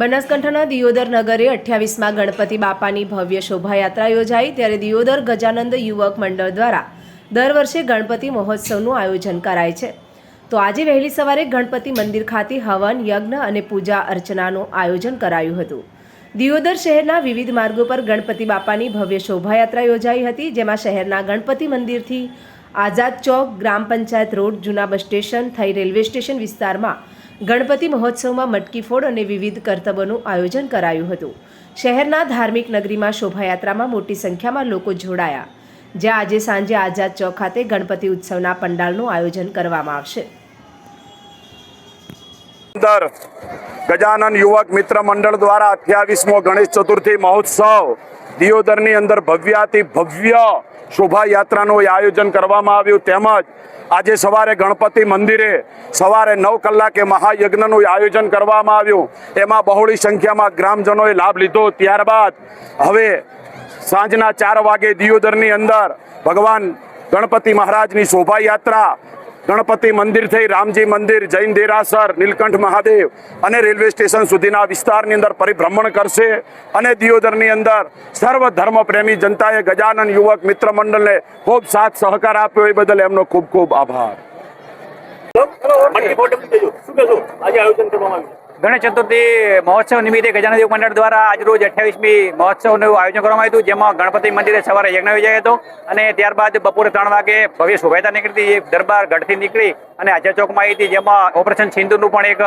બનાસકાંઠાના દિયોદર નગરે અઠ્યાવીસમાં ગણપતિ બાપાની ભવ્ય શોભાયાત્રા યોજાઈ, ત્યારે દિયોદર ગજાનંદ યુવક મંડળ દ્વારા દર વર્ષે ગણપતિ મહોત્સવનું આયોજન કરાય છે. તો આજે વહેલી સવારે ગણપતિ મંદિર ખાતે હવન, યજ્ઞ અને પૂજા અર્ચનાનું આયોજન કરાયું હતું. દિયોદર શહેરના વિવિધ માર્ગો પર ગણપતિ બાપાની ભવ્ય શોભાયાત્રા યોજાઈ હતી, જેમાં શહેરના ગણપતિ મંદિરથી આઝાદ ચોક, ગ્રામ પંચાયત રોડ, જૂના બસ સ્ટેશન, થઈ રેલવે સ્ટેશન વિસ્તારમાં ગણપતિ મહોત્સવમાં મટકી ફોડ અને વિવિધ કરતબોનું આયોજન કરાયું હતું. શહેરના ધાર્મિક નગરીમાં શોભાયાત્રામાં મોટી સંખ્યામાં લોકો જોડાયા. જ્યાં આજે સાંજે આઝાદ ચોક ખાતે ગણપતિ ઉત્સવના પંડાલનું આયોજન કરવામાં આવશે. અંદર ગજાનન યુવક મિત્ર મંડળ દ્વારા અઠ્યાવીસમો ગણેશ ચતુર્થી મહોત્સવ દિયોદરની અંદર ભવ્યાતિ ભવ્ય શોભાયાત્રાનું આયોજન કરવામાં આવ્યું. તેમજ આજે સવારે ગણપતિ મંદિરે સવારે નવ કલાકે મહાયજ્ઞનું આયોજન કરવામાં આવ્યું. એમાં બહોળી સંખ્યામાં ગ્રામજનોએ લાભ લીધો. ત્યારબાદ હવે સાંજના ચાર વાગે દિયોદરની અંદર ભગવાન ગણપતિ મહારાજની શોભાયાત્રા ગણપતિ મંદિર થઈ, રામજી મંદિર, જૈન દેરાસર, નીલકંઠ મહાદેવ અને રેલવે સ્ટેશન સુધીના વિસ્તારની અંદર પરિભ્રમણ કરશે અને દિયોદરની અંદર સર્વ ધર્મ પ્રેમી જનતાએ ગજાનન યુવક મિત્ર મંડળને ખૂબ સાથ સહકાર આપ્યો. એ બદલ એમનો ખૂબ ખૂબ આભાર. આયોજન કરવામાં આવ્યું ગણેશ ચતુર્થી મહોત્સવ નિમિત્તે ગજાનન દેવ મંડળ દ્વારા આજરોજ અઠ્યાવીસમી મહોત્સવનું આયોજન કરવામાં આવ્યું હતું, જેમાં ગણપતિ મંદિરે સવારે યજ્ઞ યોજાયો હતો અને ત્યારબાદ બપોરે ત્રણ વાગે ભવ્ય શોભાયાત્રા નીકળી હતી દરબાર ગઢથી નીકળી અને ચોકમાં આવી હતી, જેમાં ઓપરેશન સિંધુનું પણ એક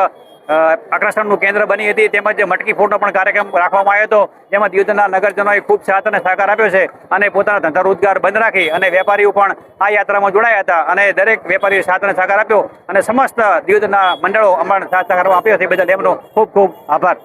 આકર્ષણનું કેન્દ્ર બની હતી, તેમજ મટકી ફોડનો પણ કાર્યક્રમ રાખવામાં આવ્યો હતો, જેમાં યુદ્ધના નગરજનોએ ખૂબ સાથ અને સહકાર આપ્યો છે અને પોતાના ધંધા રોજગાર બંધ રાખી અને વેપારીઓ પણ આ યાત્રામાં જોડાયા હતા અને દરેક વેપારીઓ સાથ અને સહકાર આપ્યો અને સમસ્ત યુદ્ધના મંડળો અમારા સાથ સહકાર આપ્યો છે બદલ એમનો ખૂબ ખૂબ આભાર.